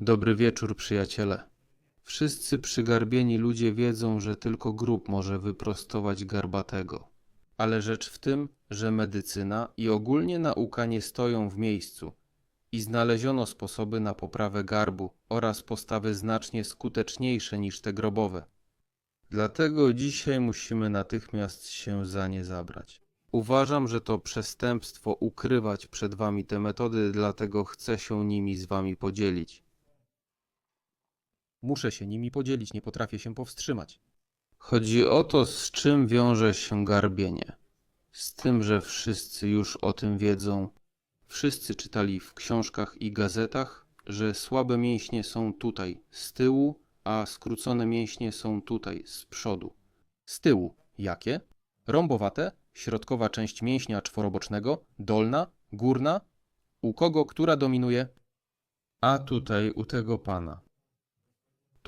Dobry wieczór, przyjaciele. Wszyscy przygarbieni ludzie wiedzą, że tylko grób może wyprostować garbatego. Ale rzecz w tym, że medycyna i ogólnie nauka nie stoją w miejscu i znaleziono sposoby na poprawę garbu oraz postawy znacznie skuteczniejsze niż te grobowe. Dlatego dzisiaj musimy natychmiast się za nie zabrać. Uważam, że to przestępstwo ukrywać przed wami te metody, dlatego chcę się nimi z wami podzielić. Muszę się nimi podzielić, nie potrafię się powstrzymać. Chodzi o to, z czym wiąże się garbienie. Z tym, że wszyscy już o tym wiedzą. Wszyscy czytali w książkach i gazetach, że słabe mięśnie są tutaj, z tyłu, a skrócone mięśnie są tutaj, z przodu. Z tyłu. Jakie? Rąbowate, środkowa część mięśnia czworobocznego, dolna, górna. U kogo która dominuje? A tutaj u tego pana.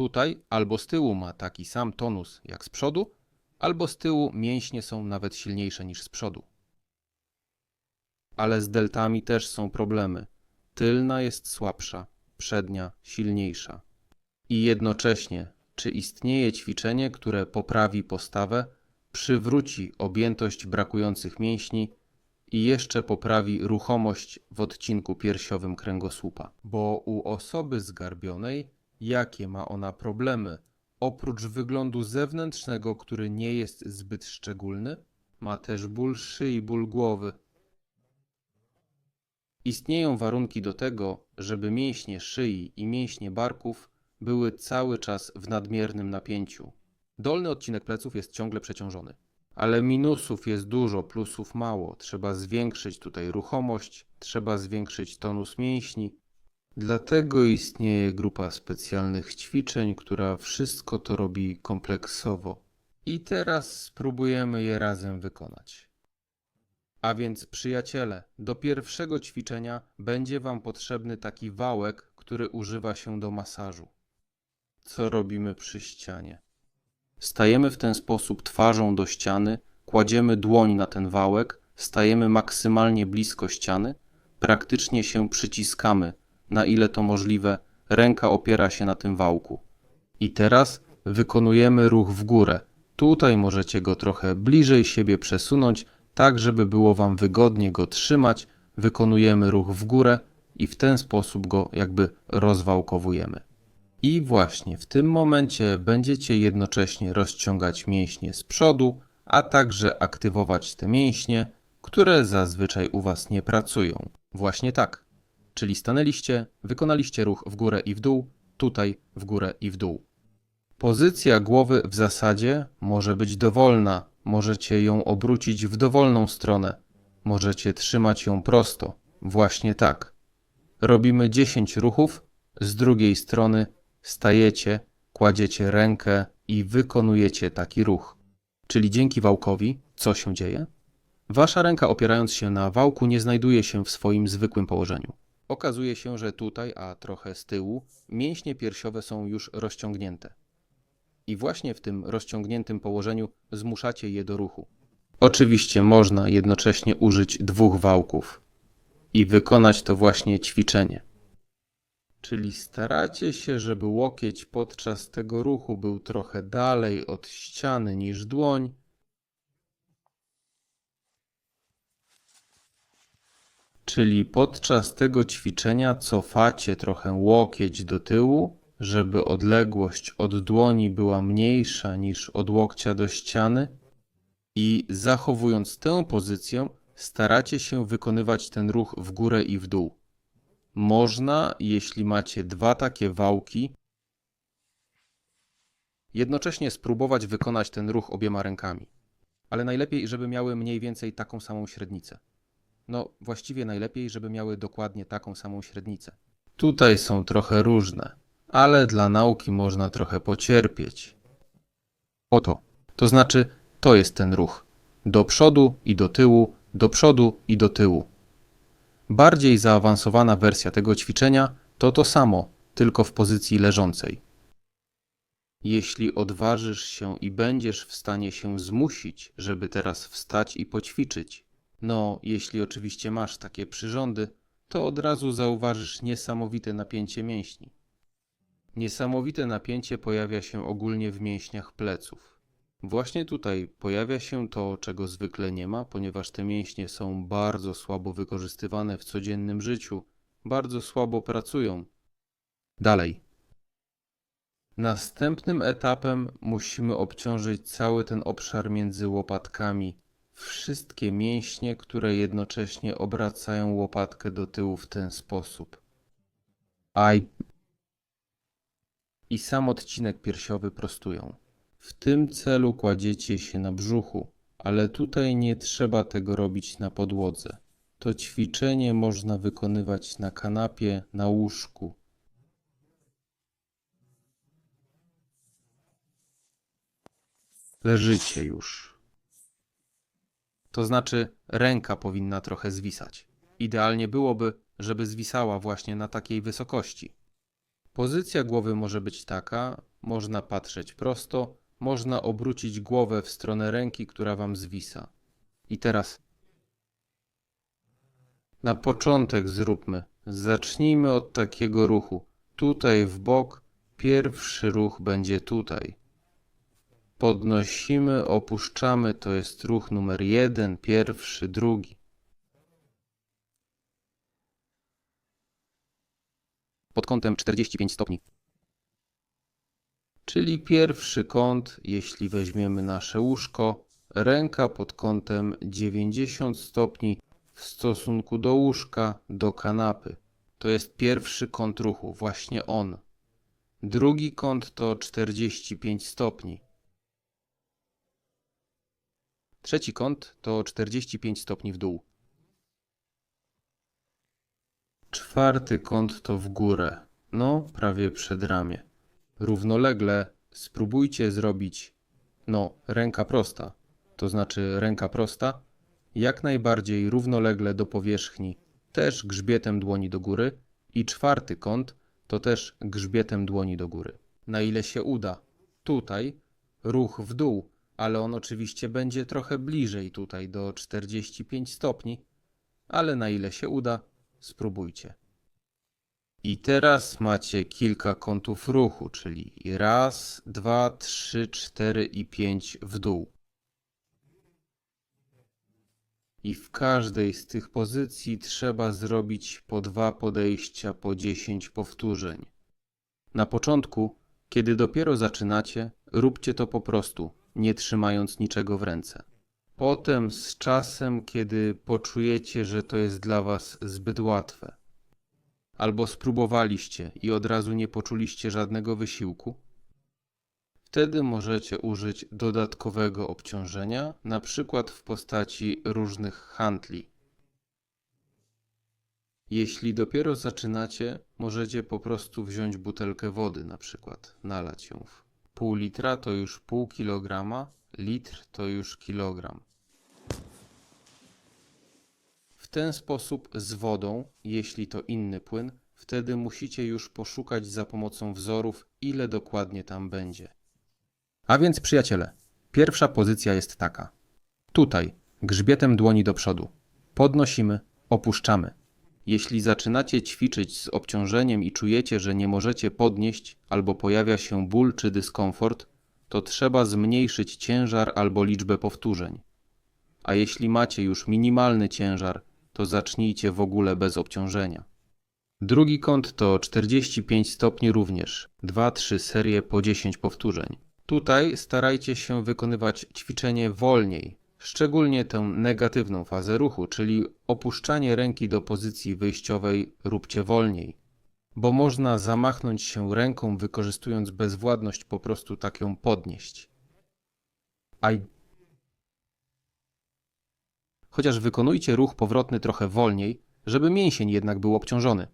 Tutaj albo z tyłu ma taki sam tonus jak z przodu, albo z tyłu mięśnie są nawet silniejsze niż z przodu. Ale z deltami też są problemy. Tylna jest słabsza, przednia silniejsza. I jednocześnie, czy istnieje ćwiczenie, które poprawi postawę, przywróci objętość brakujących mięśni i jeszcze poprawi ruchomość w odcinku piersiowym kręgosłupa? Bo u osoby zgarbionej, jakie ma ona problemy? Oprócz wyglądu zewnętrznego, który nie jest zbyt szczególny, ma też ból szyi ból głowy. Istnieją warunki do tego, żeby mięśnie szyi i mięśnie barków były cały czas w nadmiernym napięciu. Dolny odcinek pleców jest ciągle przeciążony. Ale minusów jest dużo, plusów mało. Trzeba zwiększyć tutaj ruchomość, trzeba zwiększyć tonus mięśni. Dlatego istnieje grupa specjalnych ćwiczeń, która wszystko to robi kompleksowo. I teraz spróbujemy je razem wykonać. A więc, przyjaciele, do pierwszego ćwiczenia będzie Wam potrzebny taki wałek, który używa się do masażu. Co robimy przy ścianie? Stajemy w ten sposób twarzą do ściany, kładziemy dłoń na ten wałek, stajemy maksymalnie blisko ściany, praktycznie się przyciskamy, na ile to możliwe, ręka opiera się na tym wałku. I teraz wykonujemy ruch w górę. Tutaj możecie go trochę bliżej siebie przesunąć, tak żeby było Wam wygodnie go trzymać. Wykonujemy ruch w górę i w ten sposób go jakby rozwałkowujemy. I właśnie w tym momencie będziecie jednocześnie rozciągać mięśnie z przodu, a także aktywować te mięśnie, które zazwyczaj u Was nie pracują. Właśnie tak. Czyli stanęliście, wykonaliście ruch w górę i w dół, tutaj w górę i w dół. Pozycja głowy w zasadzie może być dowolna. Możecie ją obrócić w dowolną stronę. Możecie trzymać ją prosto. Właśnie tak. Robimy 10 ruchów. Z drugiej strony stajecie, kładziecie rękę i wykonujecie taki ruch. Czyli dzięki wałkowi, co się dzieje? Wasza ręka opierając się na wałku nie znajduje się w swoim zwykłym położeniu. Okazuje się, że tutaj, a trochę z tyłu, mięśnie piersiowe są już rozciągnięte. I właśnie w tym rozciągniętym położeniu zmuszacie je do ruchu. Oczywiście można jednocześnie użyć dwóch wałków i wykonać to właśnie ćwiczenie. Czyli staracie się, żeby łokieć podczas tego ruchu był trochę dalej od ściany niż dłoń. Czyli podczas tego ćwiczenia cofacie trochę łokieć do tyłu, żeby odległość od dłoni była mniejsza niż od łokcia do ściany i zachowując tę pozycję, staracie się wykonywać ten ruch w górę i w dół. Można, jeśli macie dwa takie wałki, Jednocześnie spróbować wykonać ten ruch obiema rękami. Ale najlepiej, żeby miały mniej więcej taką samą średnicę. No, właściwie najlepiej, żeby miały dokładnie taką samą średnicę. tutaj są trochę różne, ale dla nauki można trochę pocierpieć. Oto. To znaczy, to jest ten ruch. Do przodu i do tyłu, do przodu i do tyłu. Bardziej zaawansowana wersja tego ćwiczenia to to samo, tylko w pozycji leżącej. Jeśli odważysz się i będziesz w stanie się zmusić, żeby teraz wstać i poćwiczyć, no, jeśli oczywiście masz takie przyrządy, to od razu zauważysz niesamowite napięcie mięśni. Niesamowite napięcie pojawia się ogólnie w mięśniach pleców. Właśnie tutaj pojawia się to, czego zwykle nie ma, ponieważ te mięśnie są bardzo słabo wykorzystywane w codziennym życiu, bardzo słabo pracują. Dalej. Następnym etapem musimy obciążyć cały ten obszar między łopatkami, wszystkie mięśnie, które jednocześnie obracają łopatkę do tyłu w ten sposób. Aj. I sam odcinek piersiowy prostują. W tym celu kładziecie się na brzuchu, ale tutaj nie trzeba tego robić na podłodze. To ćwiczenie można wykonywać na kanapie, na łóżku. Leżycie już. To znaczy, ręka powinna trochę zwisać. Idealnie byłoby, żeby zwisała właśnie na takiej wysokości. Pozycja głowy może być taka, można patrzeć prosto, można obrócić głowę w stronę ręki, która wam zwisa. I teraz na początek zróbmy. Zacznijmy od takiego ruchu. Tutaj w bok, pierwszy ruch będzie tutaj. Podnosimy, opuszczamy, to jest ruch numer jeden, pierwszy, drugi. Pod kątem 45 stopni. Czyli pierwszy kąt, jeśli weźmiemy nasze łóżko, ręka pod kątem 90 stopni w stosunku do łóżka, do kanapy. To jest pierwszy kąt ruchu, właśnie on. Drugi kąt to 45 stopni. Trzeci kąt to 45 stopni w dół. Czwarty kąt to w górę, no prawie przed ramię. Równolegle spróbujcie zrobić, no, ręka prosta, to znaczy ręka prosta, jak najbardziej równolegle do powierzchni, też grzbietem dłoni do góry i czwarty kąt to też grzbietem dłoni do góry. Na ile się uda. Tutaj ruch w dół, ale on oczywiście będzie trochę bliżej tutaj do 45 stopni, ale na ile się uda, spróbujcie. I teraz macie kilka kątów ruchu, czyli raz, dwa, trzy, cztery i pięć w dół. I w każdej z tych pozycji trzeba zrobić po dwa podejścia po 10 powtórzeń. Na początku, kiedy dopiero zaczynacie, róbcie to po prostu, nie trzymając niczego w ręce. Potem z czasem, kiedy poczujecie, że to jest dla Was zbyt łatwe, albo spróbowaliście i od razu nie poczuliście żadnego wysiłku, wtedy możecie użyć dodatkowego obciążenia, na przykład w postaci różnych handli. Jeśli dopiero zaczynacie, możecie po prostu wziąć butelkę wody, na przykład, nalać ją w pół litra to już pół kilograma, litr to już kilogram. W ten sposób z wodą, jeśli to inny płyn, wtedy musicie już poszukać za pomocą wzorów, ile dokładnie tam będzie. A więc, przyjaciele, pierwsza pozycja jest taka. Tutaj, grzbietem dłoni do przodu. Podnosimy, opuszczamy. Jeśli zaczynacie ćwiczyć z obciążeniem i czujecie, że nie możecie podnieść albo pojawia się ból czy dyskomfort, to trzeba zmniejszyć ciężar albo liczbę powtórzeń. A jeśli macie już minimalny ciężar, to zacznijcie w ogóle bez obciążenia. Drugi kąt to 45 stopni również, 2-3 serie po 10 powtórzeń. Tutaj starajcie się wykonywać ćwiczenie wolniej, szczególnie tę negatywną fazę ruchu, czyli opuszczanie ręki do pozycji wyjściowej róbcie wolniej, bo można zamachnąć się ręką wykorzystując bezwładność po prostu tak ją podnieść. Chociaż wykonujcie ruch powrotny trochę wolniej, żeby mięsień jednak był obciążony.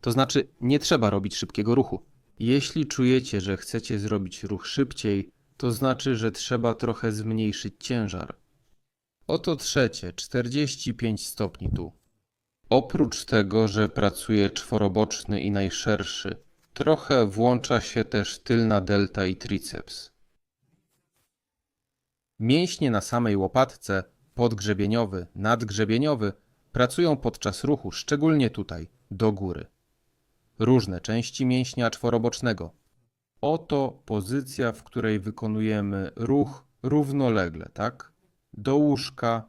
To znaczy, nie trzeba robić szybkiego ruchu. Jeśli czujecie, że chcecie zrobić ruch szybciej, to znaczy, że trzeba trochę zmniejszyć ciężar. Oto trzecie, 45 stopni tu. Oprócz tego, że pracuje czworoboczny i najszerszy, trochę włącza się też tylna delta i triceps. Mięśnie na samej łopatce, podgrzebieniowy, nadgrzebieniowy, pracują podczas ruchu, szczególnie tutaj, do góry. różne części mięśnia czworobocznego. Oto pozycja, w której wykonujemy ruch równolegle, tak? Do łóżka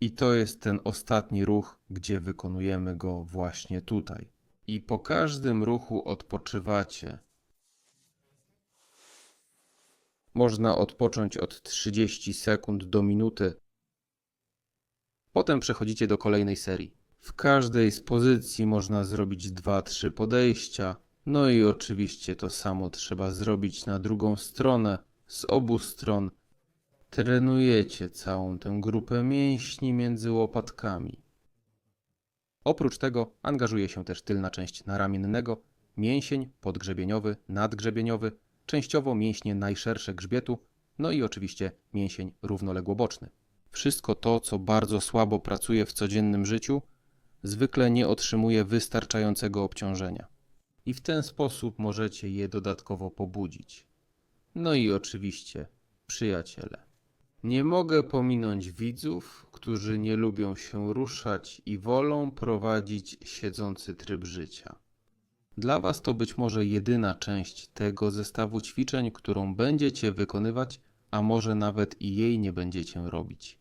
i to jest ten ostatni ruch, gdzie wykonujemy go właśnie tutaj. I po każdym ruchu odpoczywacie. Można odpocząć od 30 sekund do minuty. Potem przechodzicie do kolejnej serii. W każdej z pozycji można zrobić 2-3 podejścia. No i oczywiście to samo trzeba zrobić na drugą stronę, z obu stron. Trenujecie całą tę grupę mięśni między łopatkami. Oprócz tego angażuje się też tylna część naramiennego, mięsień podgrzebieniowy, nadgrzebieniowy, częściowo mięśnie najszersze grzbietu, no i oczywiście mięsień równoległoboczny. Wszystko to, co bardzo słabo pracuje w codziennym życiu, zwykle nie otrzymuje wystarczającego obciążenia. I w ten sposób możecie je dodatkowo pobudzić. No i oczywiście, przyjaciele. Nie mogę pominąć widzów, którzy nie lubią się ruszać i wolą prowadzić siedzący tryb życia. Dla Was to być może jedyna część tego zestawu ćwiczeń, którą będziecie wykonywać, a może nawet i jej nie będziecie robić.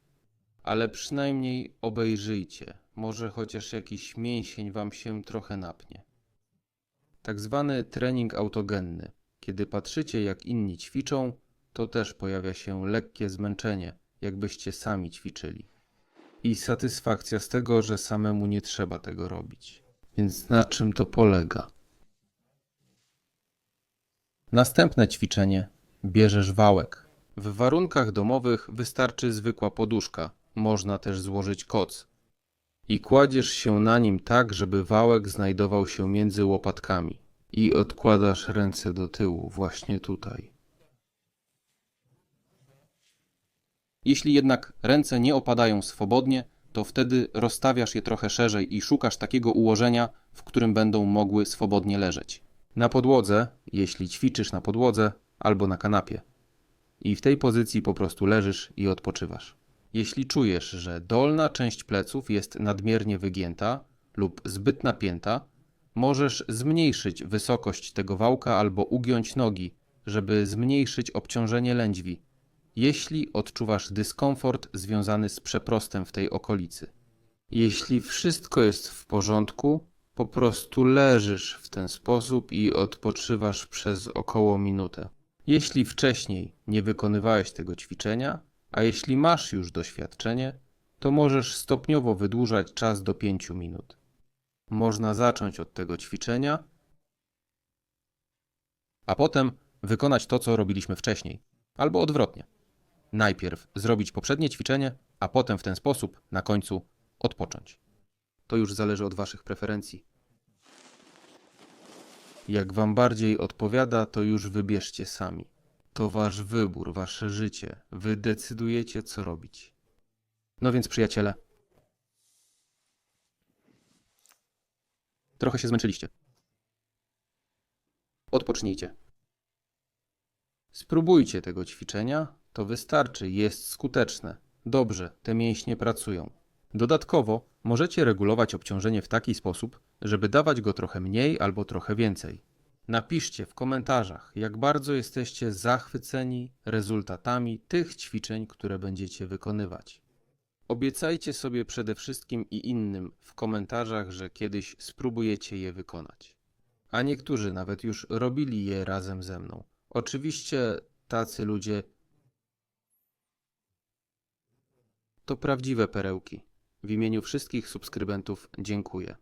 Ale przynajmniej obejrzyjcie, może chociaż jakiś mięsień Wam się trochę napnie. Tak zwany trening autogenny. Kiedy patrzycie, jak inni ćwiczą, to też pojawia się lekkie zmęczenie, jakbyście sami ćwiczyli. I satysfakcja z tego, że samemu nie trzeba tego robić. Więc na czym to polega? Następne ćwiczenie. Bierzesz wałek. W warunkach domowych wystarczy zwykła poduszka. Można też złożyć koc. I kładziesz się na nim tak, żeby wałek znajdował się między łopatkami. I odkładasz ręce do tyłu, właśnie tutaj. Jeśli jednak ręce nie opadają swobodnie, to wtedy rozstawiasz je trochę szerzej i szukasz takiego ułożenia, w którym będą mogły swobodnie leżeć. Na podłodze, jeśli ćwiczysz na podłodze, albo na kanapie. I w tej pozycji po prostu leżysz i odpoczywasz. Jeśli czujesz, że dolna część pleców jest nadmiernie wygięta lub zbyt napięta, możesz zmniejszyć wysokość tego wałka albo ugiąć nogi, żeby zmniejszyć obciążenie lędźwi jeśli odczuwasz dyskomfort związany z przeprostem w tej okolicy. Jeśli wszystko jest w porządku, po prostu leżysz w ten sposób i odpoczywasz przez około minutę. Jeśli wcześniej nie wykonywałeś tego ćwiczenia, a jeśli masz już doświadczenie, to możesz stopniowo wydłużać czas do 5 minut. Można zacząć od tego ćwiczenia, a potem wykonać to, co robiliśmy wcześniej, albo odwrotnie. Najpierw zrobić poprzednie ćwiczenie, a potem w ten sposób na końcu odpocząć. To już zależy od Waszych preferencji. Jak Wam bardziej odpowiada, to już wybierzcie sami. To Wasz wybór, Wasze życie. Wy decydujecie, co robić. No więc, przyjaciele, trochę się zmęczyliście. Odpocznijcie. Spróbujcie tego ćwiczenia, to wystarczy, jest skuteczne. Dobrze, te mięśnie pracują. Dodatkowo możecie regulować obciążenie w taki sposób, żeby dawać go trochę mniej albo trochę więcej. Napiszcie w komentarzach, jak bardzo jesteście zachwyceni rezultatami tych ćwiczeń, które będziecie wykonywać. Obiecajcie sobie przede wszystkim i innym w komentarzach, że kiedyś spróbujecie je wykonać. A niektórzy nawet już robili je razem ze mną. Oczywiście tacy ludzie to prawdziwe perełki. W imieniu wszystkich subskrybentów dziękuję.